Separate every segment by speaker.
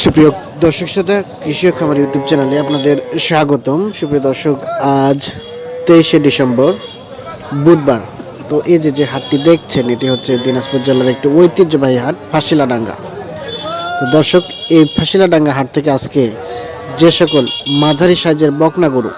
Speaker 1: সুপ্রিয় দর্শক শ্রোতা, কৃষি খামার ইউটিউব চ্যানেলে আপনাদের স্বাগতম। সুপ্রিয় দর্শক, আজ তেইশে ডিসেম্বর, বুধবার। তো এই যে যে হাটটি দেখছেন, এটি হচ্ছে দিনাজপুর জেলার একটি ঐতিহ্যবাহী হাট, ফাঁসিলাডাঙ্গা। তো দর্শক, এই ফাঁসিলাডাঙ্গা হাট থেকে আজকে যে সকল মাঝারি সাইজের বকনা গরু,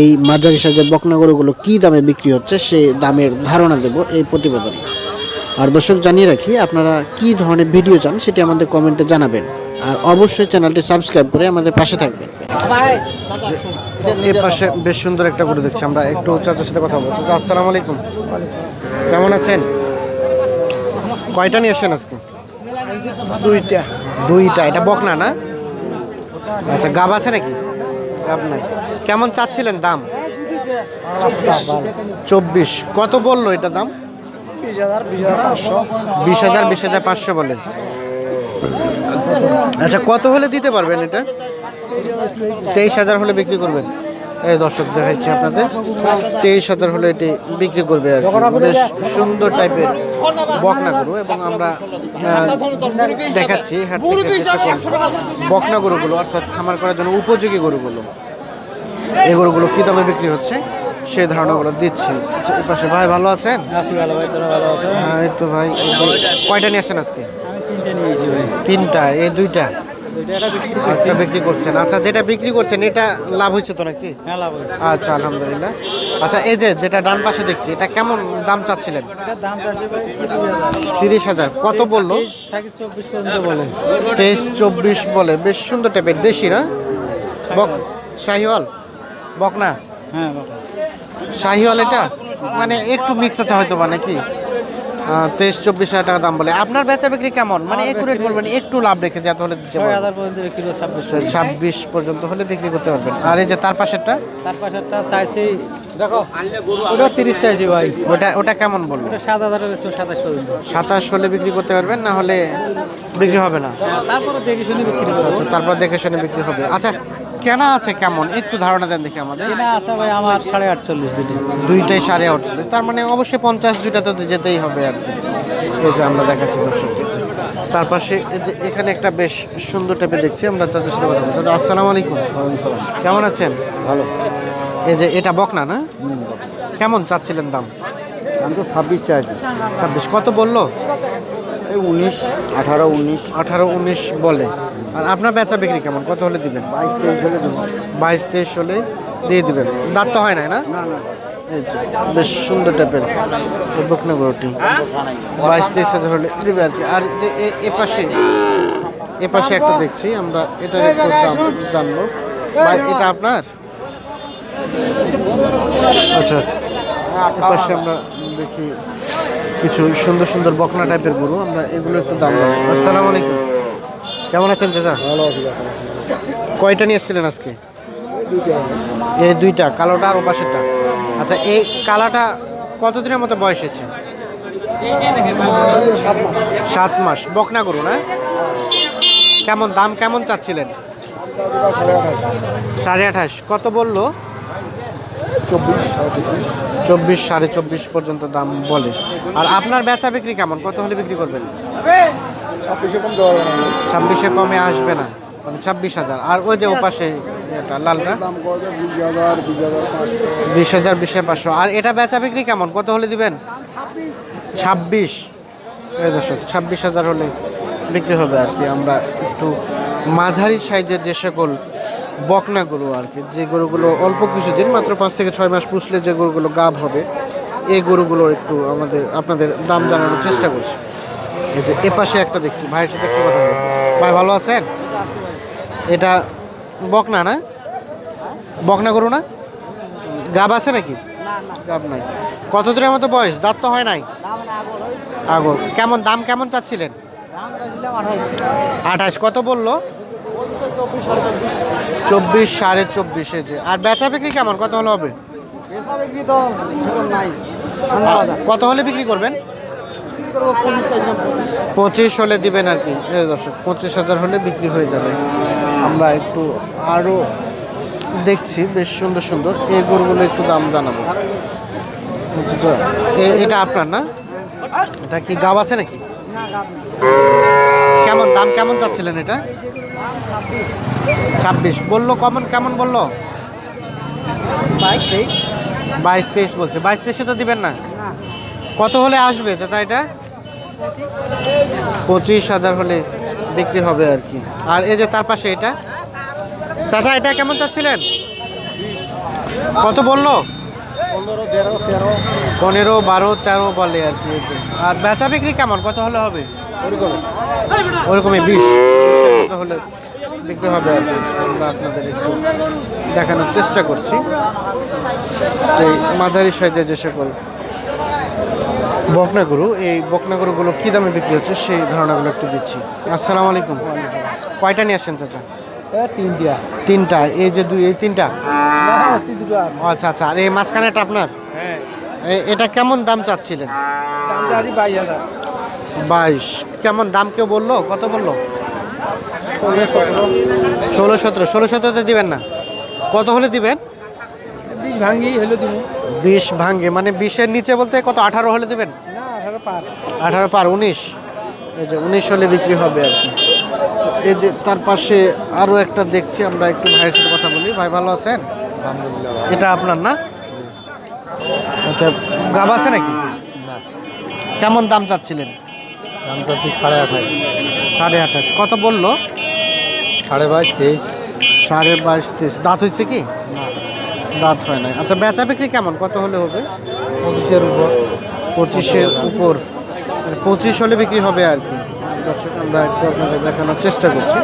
Speaker 1: এই মাঝারি সাইজের বকনা গরুগুলো কী দামে বিক্রি হচ্ছে সেই দামের ধারণা দেব এই প্রতিবেদনে। আর দর্শক জানিয়ে রাখি আপনারা কি ধরনের ভিডিও চান সেটি আমাদের কমেন্টে জানাবেন। আর অবশ্যই চ্যানেলটি সাবস্ক্রাইব করে আমাদের পাশে থাকবেন। এই পাশে বেশ সুন্দর একটা গরু দেখছি আমরা। একটু চাচার সাথে কথা বলছি। চাচা আসসালামু আলাইকুম। কেমন আছেন? কয়টা নিয়ে এসেছেন আজকে?
Speaker 2: দুইটা।
Speaker 1: দুইটা। এটা বকনা না? আচ্ছা গাব আছে নাকি? গাব নাই। কেমন চাচ্ছিলেন দাম? চব্বিশ। কত বলল এটা দাম?
Speaker 2: বিশ হাজার বিশ হাজার পাঁচশো।
Speaker 1: বিশ হাজার বিশ হাজার পাঁচশো বলে। আচ্ছা কত হলে দিতে পারবেন এটা? তেইশ হাজার হলে বিক্রি করবেন। এই দর্শক দেখাচ্ছি আপনাদের। তেইশ হাজার হলে এটি বিক্রি করবে আর। বেশ সুন্দর টাইপের বকনা গরু এবং আমরা দেখাচ্ছি বকনা গরুগুলো, অর্থাৎ খামার করার জন্য উপযোগী গরুগুলো। এই গরুগুলো কী দামে বিক্রি হচ্ছে? সেই ধারণাগুলো দিচ্ছি। আচ্ছা এই পাশে ভাই ভালো আছেন?
Speaker 2: আছে
Speaker 1: হ্যাঁ, এই তো ভাই কয়টা নিয়ে আসছেন আজকে?
Speaker 2: তিনটে
Speaker 1: এই দুইটা? একটা বিক্রি করছেন। আচ্ছা যেটা বিক্রি করছেন এটা লাভ হয়েছে তো নাকি?
Speaker 2: হ্যাঁ লাভ
Speaker 1: আচ্ছা আলহামদুলিল্লাহ। আচ্ছা এই যে যেটা ডান পাশে দেখছি এটা কেমন দাম চাচ্ছিলেন? তিরিশ হাজার। কত বলল?
Speaker 2: তেইশ চব্বিশ বলে।
Speaker 1: বেশ সুন্দর টাইপের দেশি না? বক শাহিওয়াল? বকনা?
Speaker 2: হ্যাঁ বাবা
Speaker 1: শাহিওয়াল এটা? মানে একটু মিক্স আছে হয়তো বা নাকি তেইশ চব্বিশ হাজার টাকা দাম বলে। আপনার বেচা বিক্রি কেমন? মানে একটু রেট বলবেন একটু লাভ রেখে যাতে হলে
Speaker 2: ছাব্বিশ।
Speaker 1: পর্যন্ত হলে বিক্রি করতে পারবেন। আর এই যে তার পাশেরটা?
Speaker 2: তার পাশেরটা চাইছি দেখো ওটা তিরিশ চাইছি ভাই।
Speaker 1: ওটা ওটা কেমন বলব?
Speaker 2: ওটা সাত হাজার সাতাশ
Speaker 1: সাতাশ হলে বিক্রি করতে পারবেন না হলে বিক্রি হবে না?
Speaker 2: তারপরে দেখে শুনে বিক্রি
Speaker 1: আচ্ছা
Speaker 2: করব।
Speaker 1: তারপর দেখে শুনে বিক্রি হবে। আচ্ছা কেনা আছে কেমন? একটু ধারণা দেন দেখি আমাদের।
Speaker 2: কেনা আছে ভাই আমার সাড়ে আটচল্লিশ দিনে
Speaker 1: দুইটাই সাড়ে আটচল্লিশ। তার মানে অবশ্যই পঞ্চাশ দুইটা তো যেতেই হবে আর কি। এই যে আমরা দেখাচ্ছি দর্শক তার পাশে এই যে এখানে একটা বেশ সুন্দর টাইপে দেখছি আমরা চাচার সাথে কথা বলছি। চাচা, আসসালামু আলাইকুম। কেমন আছেন?
Speaker 2: ভালো।
Speaker 1: এই যে এটা বকনা না? কেমন চাচ্ছিলেন দাম?
Speaker 2: আমি তো ছাব্বিশ চাইছি।
Speaker 1: ছাব্বিশ। কত বলল?
Speaker 2: এই উনিশ আঠারো উনিশ।
Speaker 1: আঠারো উনিশ বলে। আর আপনার বেচা বিক্রি কেমন? কত হলে দিবেন?
Speaker 2: বাইশ তেইশ হলে
Speaker 1: বাইশ তেইশ হলে দিয়ে দিবেন। দাঁত তো হয় না?
Speaker 2: না
Speaker 1: বেশ সুন্দর টাইপের এই বকনা গরুটি বাইশ তেইশ হাজার হলে দিবে আর কি। আর যে এ- পাশে এ পাশে একটা দেখছি আমরা এটার একটু দাম জানব। ভাই এটা আপনার? আচ্ছা এ পাশে আমরা দেখি কিছু সুন্দর সুন্দর বকনা টাইপের গরু আমরা এগুলো একটু দাম আসসালামু আলাইকুম। কেমন আছেন চাচা?
Speaker 2: ভালো আছে
Speaker 1: কয়টা নিয়ে এসেছিলেন আজকে? এই দুইটা কালোটা আর ওপাশেরটা। আচ্ছা এই কালাটা কতদিনের মতো বয়স হয়েছে? সাত মাস। বকনা গরু না? কেমন দাম কেমন চাচ্ছিলেন? সাড়ে আঠাশ। কত বলল?
Speaker 2: চব্বিশ।
Speaker 1: চব্বিশ সাড়ে চব্বিশ পর্যন্ত দাম বলে। আর আপনার বেচা বিক্রি কেমন? কত হলে বিক্রি করবেন?
Speaker 2: ছাব্বিশে কম
Speaker 1: আসবে না। মানে ছাব্বিশ হাজার। আর ওই যে ওপাশে এটা লালটা?
Speaker 2: বিশ হাজার বিশ পাঁচশো।
Speaker 1: আর এটা বেচা বিক্রি কেমন? কত হলে দিবেন? ছাব্বিশ। দর্শক ছাব্বিশ হাজার হলে বিক্রি হবে আর কি। আমরা একটু মাঝারি সাইজের যে সকল বকনা গরু আর কি যে গরুগুলো অল্প কিছুদিন মাত্র পাঁচ থেকে ছয় মাস পুষলে যে গরুগুলো গাভ হবে এই গরুগুলো একটু আমাদের আপনাদের দাম জানানোর চেষ্টা করছি। এই যে এ পাশে একটা দেখছি। ভাইয়ের সাথে একটু কথা বলব। ভাই ভালো আছেন? এটা বকনা না? বকনা গরু না? গাব আছে নাকি? গাব নাই। কত দিনের মতো বয়স? দাঁত তো হয় নাই? আগর কেমন দাম কেমন চাচ্ছিলেন? আঠাশ। কত বলল? চব্বিশ সাড়ে চব্বিশে। যে। আর বেচা বিক্রি কেমন? কত হলে হবে? কত হলে বিক্রি করবেন? পঁচিশ হলে দিবেন আর কি। দর্শক, পঁচিশ হাজার হলে বিক্রি হয়ে যাবে। আমরা একটু আরও দেখছি, বেশ সুন্দর সুন্দর। এই গরুগুলো একটু দাম জানাব। এটা আপনার না? এটা কি গাব আছে নাকি? কেমন, দাম কেমন চাচ্ছিলেন এটা? ছাব্বিশ। বলল কমন, কেমন বলল? বাইশ তেইশ বলছে। বাইশ তেইশে তো দিবেন না? কত হলে আসবে চাচা এটা? পঁচিশ হাজার হলে বিক্রি হবে আর কি। আর এই যে তার পাশে এটা। চাচা এটা কেমন চাচ্ছিলেন? কত বলল?
Speaker 2: পনেরো
Speaker 1: বারো তেরো বলে আর কি। আর বেচা বিক্রি কেমন? কত হলে হবে? ওরকমই। বিশ। হলে বিক্রি হবে আর কি। আমরা আপনাদের একটু দেখানোর চেষ্টা করছি। এই মাঝারি সাইজের যে সকল বকনাগরু এই বকনাগরুগুলো কী দামে বিক্রি হচ্ছে সেই ধারণাগুলো একটু দিচ্ছি। আসসালামু আলাইকুম। কয়টা নিয়ে আসছেন চাচা?
Speaker 2: তিন দিয়া
Speaker 1: তিনটা। এই যে দুই এই তিনটা? আচ্ছা আচ্ছা। আর এই মাঝখানেটা আপনার?
Speaker 2: হ্যাঁ।
Speaker 1: এটা কেমন দাম চাচ্ছিলেন?
Speaker 2: বাইশ
Speaker 1: কেমন দাম কেউ বলল? কত বলল? ষোলো সতেরো। ষোলো সতেরোতে দিবেন না? কত হলে দিবেন?
Speaker 2: ভাঙ্গি হলো তুমি?
Speaker 1: বিশ ভাঙ্গে মানে বিশের নিচে বলতে কত আঠারো হলে দিবেন?
Speaker 2: না আঠারো পার।
Speaker 1: আঠারো পার উনিশ। এই যে উনিশ হলে বিক্রি হবে আর কি। তো এই যে তার পাশে আরও একটা দেখছি আমরা একটু ভাইয়ের সাথে কথা বলি। ভাই ভালো আছেন? এটা আপনার না? আচ্ছা গাব আছে নাকি?
Speaker 2: না।
Speaker 1: কেমন দাম চাচ্ছিলেন?
Speaker 2: দাম চাচ্ছি সাড়ে আঠাশ।
Speaker 1: সাড়ে আঠাশ। কত বলল?
Speaker 2: সাড়ে বাইশ তেইশ।
Speaker 1: সাড়ে বাইশ তেইশ। দাঁত হয়েছে কি?
Speaker 2: না।
Speaker 1: দাঁত হয় নাই। আচ্ছা বেচা বিক্রি কেমন? কত হলে হবে?
Speaker 2: পঁচিশের উপর।
Speaker 1: পঁচিশের উপর। মানে পঁচিশ হলে বিক্রি হবে আর কি। দর্শক আমরা একটু আপনাদের দেখানোর চেষ্টা করছি।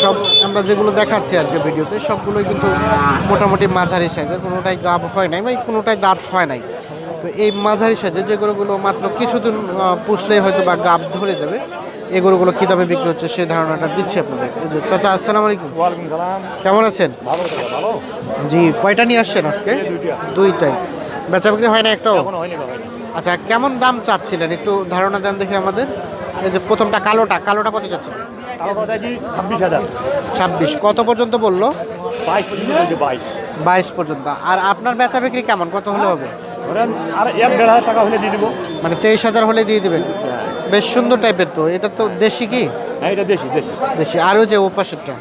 Speaker 1: সব আমরা যেগুলো দেখাচ্ছি আর কি ভিডিওতে সবগুলোই কিন্তু মোটামুটি মাঝারি সাইজের। কোনোটাই গাব হয় নাই বা কোনোটাই দাঁত হয় নাই। তো এই মাঝারি সাইজের যেগুলোগুলো মাত্র কিছুদিন পুষলেই হয়তো বা গাব ধরে যাবে। এই গরুগুলো কী দামে বিক্রি হচ্ছে সেই ধারণাটা দিচ্ছি আপনাদের। এই যে চাচা আসসালামু আলাইকুম। কেমন আছেন? জি কয়টা নিয়ে আসছেন আজকে? দুইটাই। বেচা বিক্রি হয় না একটাও? আচ্ছা কেমন দাম চাচ্ছিলেন? একটু ধারণা দেন দেখি আমাদের। এই যে প্রথমটা কালোটা কালোটা কত চাচ্ছেন?
Speaker 2: ছাব্বিশ
Speaker 1: কত পর্যন্ত বলল?
Speaker 2: বাইশ পর্যন্ত বাইশ।
Speaker 1: আর আপনার বেচা বিক্রি কেমন? কত হলে হবে?
Speaker 2: আর এক দেড় হাজার টাকা হলে দিয়ে দিব।
Speaker 1: মানে তেইশ হাজার হলে দিয়ে দিবেন। বেশ সুন্দর টাইপের তো। এটা তো দেশি কি?
Speaker 2: হ্যাঁ এটা দেশি দেশি।
Speaker 1: দেশি। আরও যে ওপাশেরটা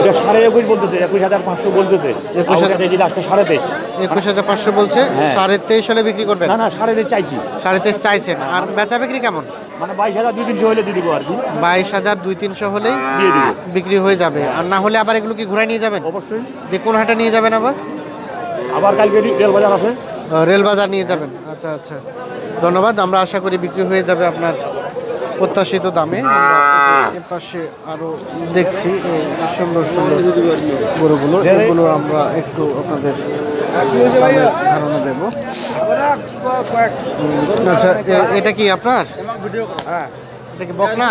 Speaker 2: এটা সাড়ে একুশ বলতেছে একুশ হাজার পাঁচশো বলতেছে।
Speaker 1: একুশ হাজার-
Speaker 2: কেজি সাড়ে তেইশ।
Speaker 1: একুশ হাজার পাঁচশো বলছে
Speaker 2: হ্যাঁ।
Speaker 1: সাড়ে তেইশ হলে বিক্রি করবেন?
Speaker 2: না না সাড়ে তেইশ চাইছি।
Speaker 1: সাড়ে তেইশ চাইছেন। আর বেচা বিক্রি কেমন?
Speaker 2: মানে বাইশ হাজার দুই তিনশো হলে দিয়ে দিব আর কি।
Speaker 1: বাইশ হাজার দুই তিনশো হলেই
Speaker 2: দিয়ে দিব।
Speaker 1: বিক্রি হয়ে যাবে। আর না হলে আবার এগুলো কি ঘুরাই নিয়ে যাবেন?
Speaker 2: অবশ্যই।
Speaker 1: দিয়ে কোন হাটে নিয়ে যাবেন আবার?
Speaker 2: আবার কালকে রেল বাজার আছে।
Speaker 1: রেল বাজার নিয়ে যাবেন। আচ্ছা আচ্ছা। ধন্যবাদ। আমরা আশা করি বিক্রি হয়ে যাবে আপনার প্রত্যাশিত দামে। আমরা এ পাশে আরও দেখছি সুন্দর সুন্দর গরুগুলো। এগুলো আমরা একটু আপনাদের ধারণা দেব। আচ্ছা এটা কি আপনার?
Speaker 2: হ্যাঁ
Speaker 1: এটা কি বকনা?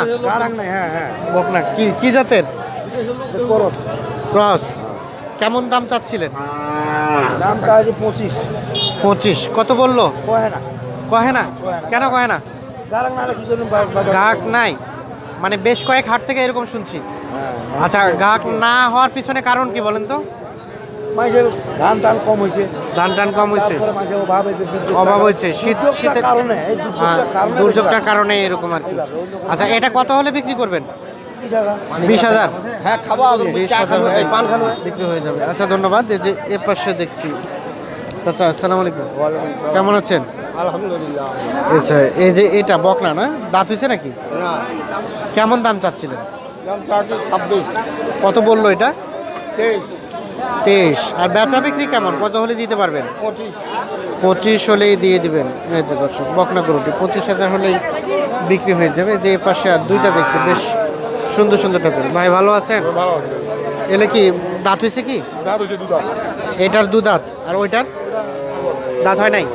Speaker 2: হ্যাঁ হ্যাঁ
Speaker 1: বকনা। কি কি জাতের? ক্রস। কেমন দাম চাচ্ছিলেন?
Speaker 2: দামটা আছে পঁচিশ।
Speaker 1: পঁচিশ। কত বলল?
Speaker 2: কয় না।
Speaker 1: কহে না? কেন কহে না? গ্রাহক নাই। মানে বেশ কয়েক হাট থেকে এরকম শুনছি।
Speaker 2: হ্যাঁ,
Speaker 1: আচ্ছা গ্রাহক না হওয়ার পিছনে কারণ কি বলেন তো?
Speaker 2: ধান টান কম হয়েছে
Speaker 1: ধান টান কম হয়েছে
Speaker 2: অভাব হয়েছে
Speaker 1: শীত শীতের
Speaker 2: কারণে
Speaker 1: হ্যাঁ,
Speaker 2: দুর্যোগটার কারণে
Speaker 1: এরকম আর কি। আচ্ছা এটা কত হলে বিক্রি করবেন? বিশ হাজার।
Speaker 2: হ্যাঁ
Speaker 1: বিশ
Speaker 2: পান খাব।
Speaker 1: বিক্রি হয়ে যাবে। আচ্ছা ধন্যবাদ। এই যে এ পাশে দেখছি। আচ্ছা আসসালামু আলাইকুম। কেমন আছেন?
Speaker 2: আলহামদুলিল্লাহ।
Speaker 1: আচ্ছা এই যে এটা বকনা না? দাঁত হয়েছে নাকি?
Speaker 2: না।
Speaker 1: কেমন দাম চাচ্ছিলেন?
Speaker 2: ছাব্বিশ।
Speaker 1: কত বলল এটা?
Speaker 2: তেইশ।
Speaker 1: তেইশ। আর বেচা বিক্রি কেমন? কত হলে দিতে পারবেন?
Speaker 2: পঁচিশ।
Speaker 1: হলেই দিয়ে দিবেন। এই যে দর্শক বকনা গরুটি। পঁচিশ হাজার হলেই বিক্রি হয়ে যাবে। যে পাশে আর দুইটা দেখছি বেশ সুন্দর সুন্দর টাইপের ভাই ভালো আছেন? এলে কি দাঁত হয়েছে কি? এটার দু দাঁত। আর ওইটার? দাঁত হয় নাই?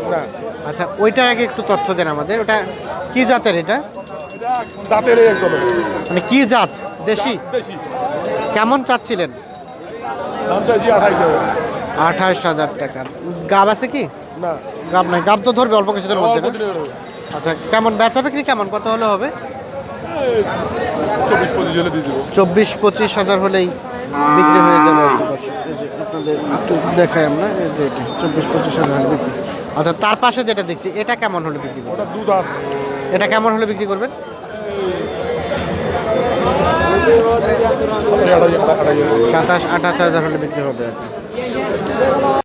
Speaker 1: আচ্ছা ওইটার আগে একটু তথ্য দেন আমাদের। ওটা কি জাতের এটা?
Speaker 2: দাঁতের
Speaker 1: মানে কি জাত? দেশি? কেমন চাচ্ছিলেন? আঠাশ হাজার। টাকা। গাব আছে কি?
Speaker 2: না।
Speaker 1: গাব নাই। গাব তো ধরবে অল্প কিছুদিনের মধ্যে আচ্ছা কেমন বেচা বিক্রি কেমন? কত হলে হবে?
Speaker 2: চব্বিশ পঁচিশ হলে
Speaker 1: চব্বিশ পঁচিশ হাজার হলেই বিক্রি হয়ে যাবে আর কি আপনাদের একটু দেখাই আমরা এটা চব্বিশ পঁচিশ হাজার বিক্রি। আচ্ছা তার পাশে যেটা দেখছি এটা কেমন হলে বিক্রি
Speaker 2: করবেন?
Speaker 1: এটা কেমন হলে বিক্রি করবেন? সাতাশ আঠাশ হাজার হলে বিক্রি হবে আর কি।